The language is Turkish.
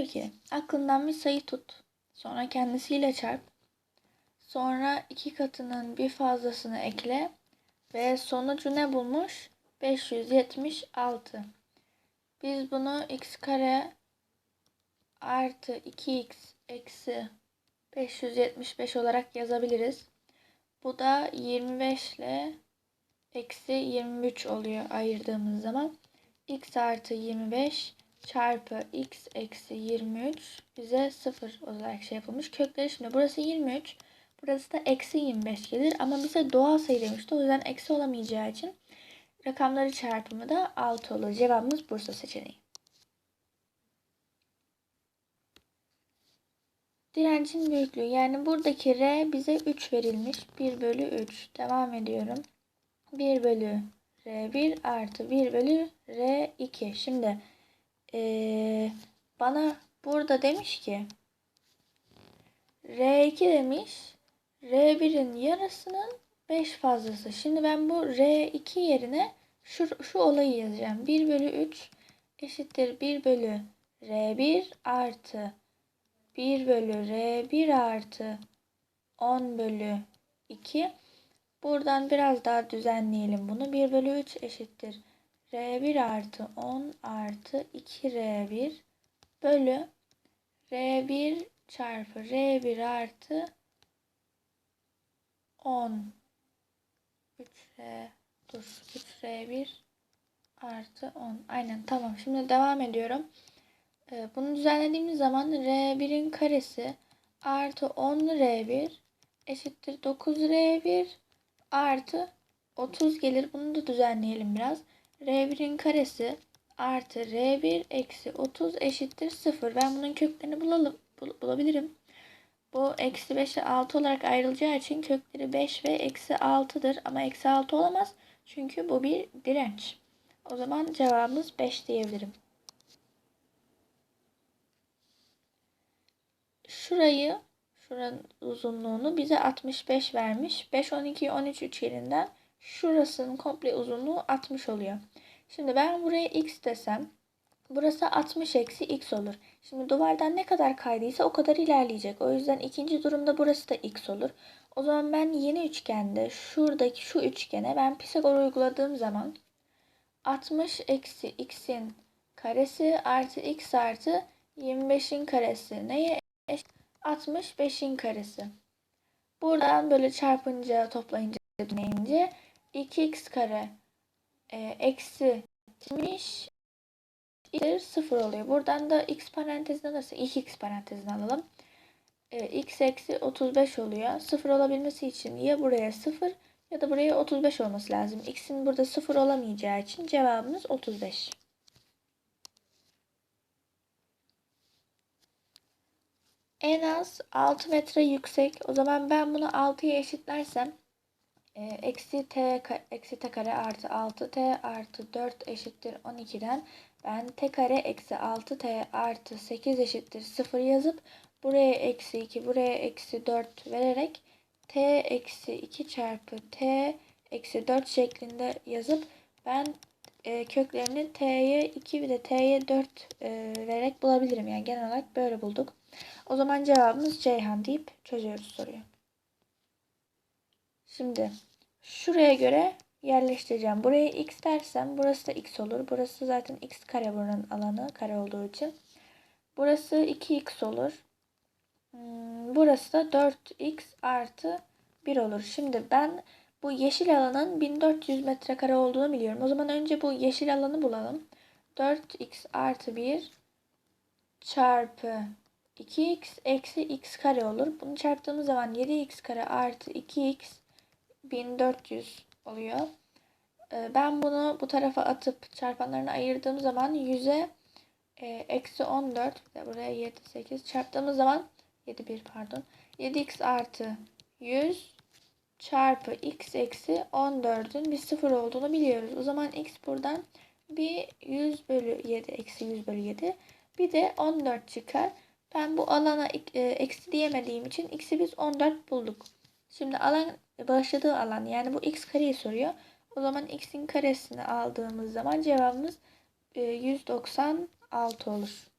diyor ki aklından bir sayı tut. Sonra kendisiyle çarp. Sonra iki katının bir fazlasını ekle. Ve sonucu ne bulmuş? 576. Biz bunu x kare artı 2x eksi 575 olarak yazabiliriz. Bu da 25 ile eksi 23 oluyor ayırdığımız zaman. x artı 25 çarpı x eksi 23 bize 0 olarak şey yapılmış. Kökleri şimdi burası 23. Burası da eksi 25 gelir ama bize doğal sayı demişti. O yüzden eksi olamayacağı için rakamları çarpımı da 6 olur. Cevabımız Bursa seçeneği. Direncin büyüklüğü yani buradaki R bize 3 verilmiş. 1 bölü 3. Devam ediyorum. 1 bölü R1 artı 1 bölü R2. Şimdi ee, bana burada demiş ki R2 demiş R1'in yarısının 5 fazlası. Şimdi ben bu R2 yerine şu, şu olayı yazacağım. 1 bölü 3 eşittir 1 bölü R1 artı 1 bölü R1 artı 10 bölü 2. Buradan biraz daha düzenleyelim bunu. 1 bölü 3 eşittir. R1 artı 10 artı 2R1 bölü R1 çarpı R1 artı 10 3R dur 3R1 artı 10 aynen tamam şimdi devam ediyorum. Ee, bunu düzenlediğimiz zaman R1'in karesi artı 10 R1 eşittir 9R1 artı 30 gelir. Bunu da düzenleyelim biraz. R1'in karesi artı R1 eksi 30 eşittir 0. Ben bunun köklerini bulalım, bul bulabilirim. Bu eksi 5'e 6 olarak ayrılacağı için kökleri 5 ve eksi 6'dır. Ama eksi 6 olamaz. Çünkü bu bir direnç. O zaman cevabımız 5 diyebilirim. Şurayı, şuranın uzunluğunu bize 65 vermiş. 5, 12, 13 üçgeninden şurasının komple uzunluğu 60 oluyor. Şimdi ben buraya x desem burası 60 eksi x olur. Şimdi duvardan ne kadar kaydıysa o kadar ilerleyecek. O yüzden ikinci durumda burası da x olur. O zaman ben yeni üçgende şuradaki şu üçgene ben Pisagor uyguladığım zaman 60 eksi x'in karesi artı x artı 25'in karesi neye eşit? 65'in karesi. Buradan böyle çarpınca toplayınca deneyince 2x kare e, eksi 70 0 oluyor. Buradan da x parantezine alırsa 2x parantezine alalım. E, x eksi 35 oluyor. 0 olabilmesi için ya buraya 0 ya da buraya 35 olması lazım. x'in burada 0 olamayacağı için cevabımız 35. En az 6 metre yüksek. O zaman ben bunu 6'ya eşitlersem eksi t eksi t kare artı 6t artı 4 eşittir 12'den ben t kare eksi 6t artı 8 eşittir 0 yazıp buraya eksi 2 buraya eksi 4 vererek t eksi 2 çarpı t eksi 4 şeklinde yazıp ben e, köklerini t'ye 2 bir de t'ye 4 e, vererek bulabilirim. Yani genel olarak böyle bulduk. O zaman cevabımız Ceyhan deyip çözüyoruz soruyu. Şimdi şuraya göre yerleştireceğim. Buraya x dersem burası da x olur. Burası zaten x kare buranın alanı kare olduğu için. Burası 2x olur. Hmm, burası da 4x artı 1 olur. Şimdi ben bu yeşil alanın 1400 metrekare olduğunu biliyorum. O zaman önce bu yeşil alanı bulalım. 4x artı 1 çarpı 2x eksi x kare olur. Bunu çarptığımız zaman 7x kare artı 2x 1400 oluyor. Ee, ben bunu bu tarafa atıp çarpanlarını ayırdığım zaman 100'e e, eksi 14 de buraya 7 8 çarptığımız zaman 7 1 pardon 7x artı 100 çarpı x eksi 14'ün bir sıfır olduğunu biliyoruz. O zaman x buradan bir 100 bölü 7 eksi 100 bölü 7 bir de 14 çıkar. Ben bu alana e, eksi diyemediğim için x'i biz 14 bulduk. Şimdi alan başladığı alan yani bu x kareyi soruyor. O zaman x'in karesini aldığımız zaman cevabımız 196 e, olur.